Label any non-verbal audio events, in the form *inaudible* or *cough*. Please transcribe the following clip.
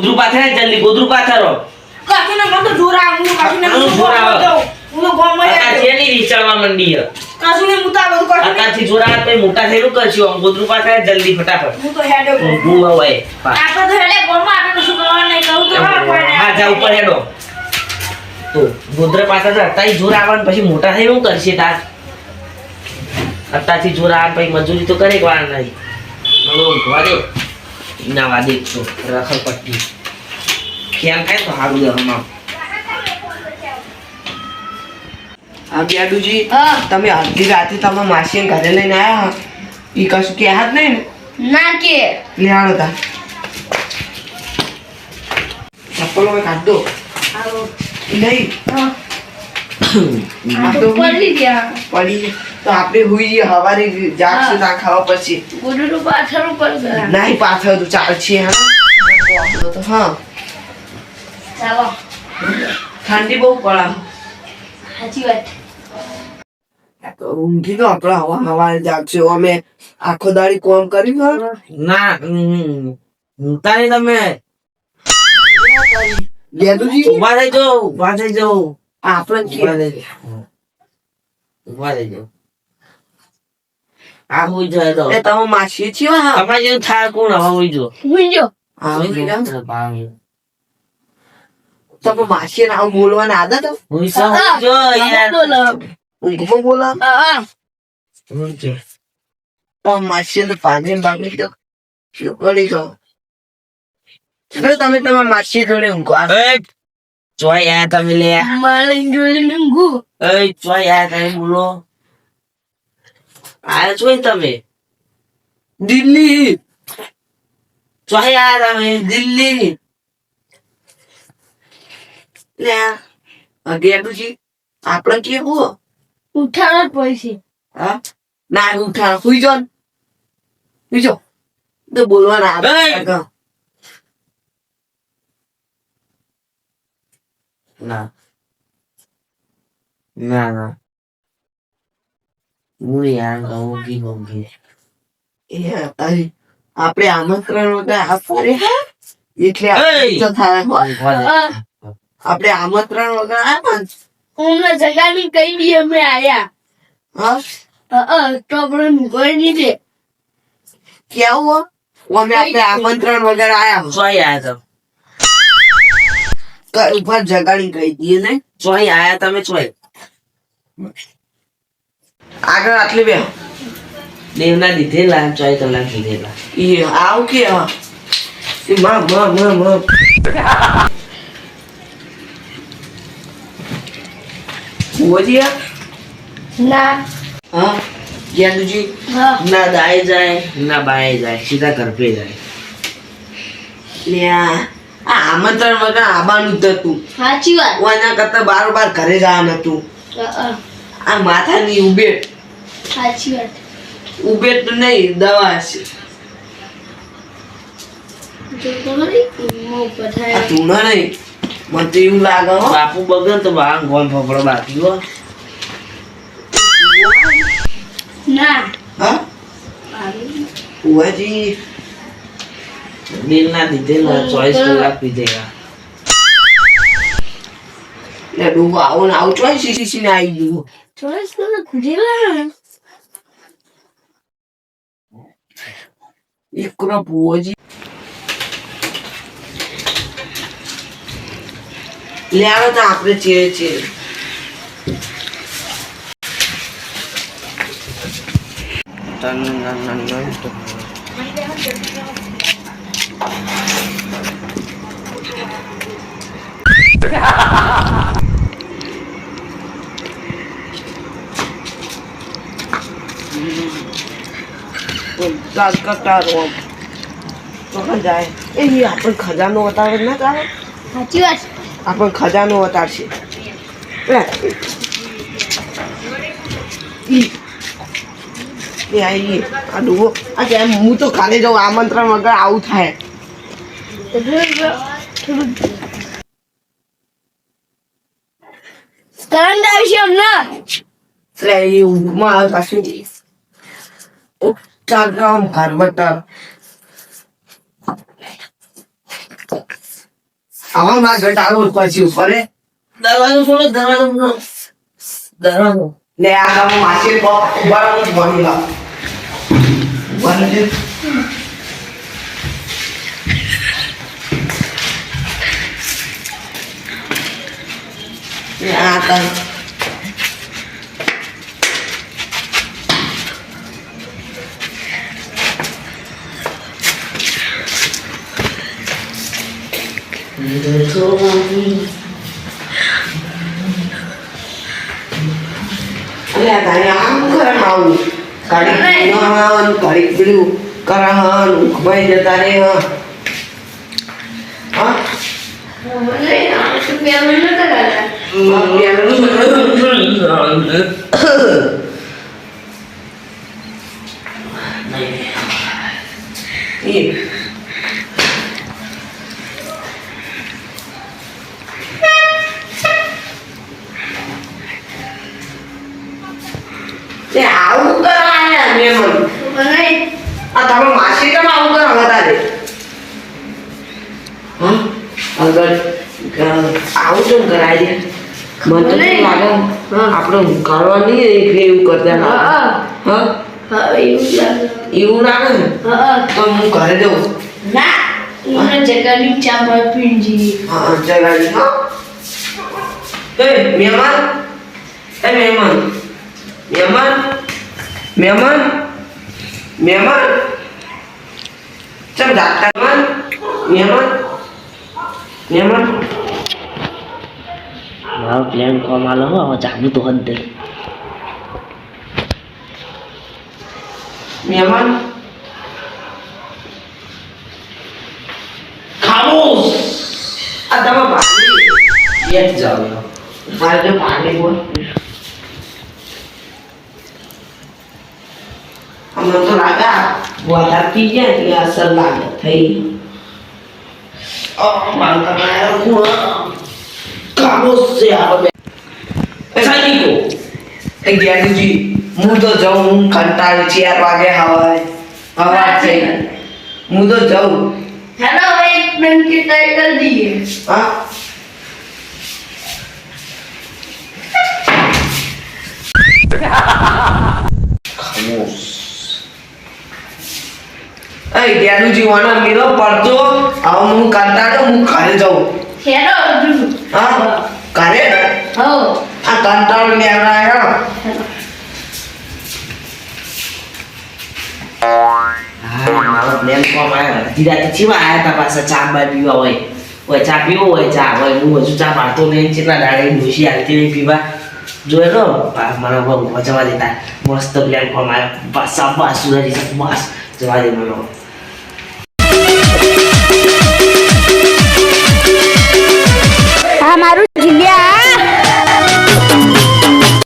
ગોદરું પાથરે જલ્દી ગોદરું પાથરો. કાકીને મને તો જોર હું કાકીને આનું જોરા. હું ગોમ ગામમાં આ. જેની વિચારવા મંડી હે. કાસુને તો આ બધું કાકીને- અત્યારથી જોરા તે પછી મોટા થઈને કરશું? આમ ગોદરું પાથરે જલ્દી ફટાફટ. હું તો હેડો. હું ઊંઘું હોય પા. આપણે તો હેડે ગામમાં, આપણે શું કરવા નહીં, કહું તો. હા જા ઉપર હેડો. તો ગોદરા પાછા અત્યારે જોર આવવાનું પછી મોટા થઈ શું કરશે તાર? અત્યારથી જોર આવે પછી મજૂરી તો કરે વાર નહીં? મને ઊંઘવા દે ના વાદે તો રખડ પટ્ટી. ખ્યાલ થાય તો સારું દવામાં આ બેડુજી તમે અડધી રાતે તમે માસી ઘરે લઈને આયા ઈ કશું કહેવા જ નહીં ને? ના કે. તા. ચપ્પલો મેં કાઢ દો. નહીં હા. *coughs* તો પડી ગયા. પડી તો આપણે હુઈ હવારે જાગશું ત્યાં ખાવા પછી. પાછળ ઉપર નહીં પાછળ તો ચાલશે હા. હા. ચાલો. ઠંડી બહુ પડે સાચી વાત. તો ઊંઘી તો આપણે હવા હવા જાગશે. અમે આખો દાડી કોમ કરી ના ઊંઘતા નહીં તમે. ઊભા થઈ જાઓ ઊભા થઈ જાઓ. આપણે ઊભા થઈ જાઓ. ઊભા થઈ જાઓ. આ જાય તો. તમે માસી છીએ હા? તમારે જેવું થાય કોણ? હવા જો હા. પાણી. તમે માસી ને આવું બોલવાની આદત ઊંઘમાં બોલા માસી ને પાણી બાકી તો શું કરી છો તમે તમારા માસી જોડે ઊંઘો ચોય તમે લે મારે જોઈ લંગુ એ ચોય આયા તમે બોલો આયા છો તમે દિલ્હી ચોય આયા તમે દિલ્હી લે અગિયારજી આપણે કેવું ઉઠાડો જ પૈસે હા? ના જો જો તો ના. ના ના. હું યાર ઊંઘી ઊંઘી. એ અરે આપણે આમંત્રણ વગર આપવા રે એટલે! તો થાય. આપણે આમંત્રણ વગર આવ્યા ને. જગાની કઈ બી અમે આયા. તો આપણે મુકઈ દીધે કેવું અમે આપણે આમંત્રણ વગર આયા ચોય આયા તો ઉપર જગાડી કહી દઈએ ને? ચોય આયા તમે ચોય. આગળ આટલી બે દેવના દીધેલા ચોય કલાક દીધેલા એ આવું કે હા. એ માં માં માં. માં બોજી ના. હા? જ્ઞાનજી ના દાય જાય ના બાય જાય સીધા ઘર જાય. લે આ આ આમંત્રણ વગર આવવાનું જ હતું. સાચી વાત. ઓના કરતા બારોબાર ઘરે જવાનું હતું. આ માથાની ઉબેટ સાચી વાત. ઉબેટ નહીં દવા છે. જો ખરી મો આ પથાય ચૂનો નહીં મને તો એવું લાગે હો બાપુ બગર તો બા ગોમ ફફડો બાકી હો ના હા ઉવાજી દેવના દીધેલા ચોઈસ કલાક પીધેલા લે ડૂબો આવો ને આવું ચોઈ સીસી સીને આવી ગયું ચોઈસ તો ખુજેલા એકરો ભુવોજી લે આવે તો આપણે ચીરે ચીરે રહો તો જાય એ આપણે ખજાનો બતાવે ના ચાલે સાચી વાત આપણે ખજાનો વતાડશે લે. આ ઈ. આ કેમ હું તો કાલે જાઉં આમંત્રણ વગર આવું થાય. કરંટ આવશે હમણાં એટલે એ ઊંઘમાં આવે પાછું. ચાલ આમ ઘર બતાવ આવા માં ઘટ આવો પછી ઉપર દરવાજો ખોલો દરવાજો. દરવાજો. લે આ ગામ માસી બો ઊભા રહો જ ભણી લા ઊભા આ તન અલે આ તારી આમ કરે આવું ઘડીક નહાન ઘડીક પેલું કરહન ઊભા જતા રે હા હા આ પેલું એ તે આવું કરાયા મેમન આ તમે માસી તમે આવું કરો હવે તારે હા? અગર ક- આવું કેમ કરાય મને તો લાગે આપણે કરવા નહીં એક એવું કરતા. હા એવું લાગે. ને તો હું ઘરે જઉં? હા જગાડી. હા. એ મહેમાન. એ મહેમાન. મહેમાન. મહેમાન. મહેમાન. ચમ જાગતા મહેમાન. મહેમાન મારો પ્લાન કોમ આલો હો હવે ચાલુ તો હદ દે. મહેમાન ખામોશ! આ તમે ભાગી. એક જાવ મારે જો પાણી બોલ. અમને તો લાગે આ વધારે પી જાય એટલે અસર લાગે થઈ ખામોશ છે આ બે સૈનિકો એ જ્ઞાનજી હું તો જાઉં હું કંટાળી ચાર વાગે હવાય હવા થઈ હું તો જાઉં હા ખામોશ એ જ્ઞાનજી વાના મેરો પડતો હવે હું કંટાળો હું ઘરે જાઉં. હા? ઘરે ને આ કંટાળો લેવા આવ્યો હા મારો પ્લાન કોમ આવ્યો. અડધી ચીવા પાછા? ચા બા પીવા હોય. હોય ચા પીવો હોય ચા હોય. હું હજુ ચા પાડતો નહીં. કેટલા દાડે ડોસી હાલતી નહીં પીવા. જોઈ લો મારા બહુ દેતા. મસ્ત પ્લેન કોમ આવ્યો. બસ બસ જવા દે મને.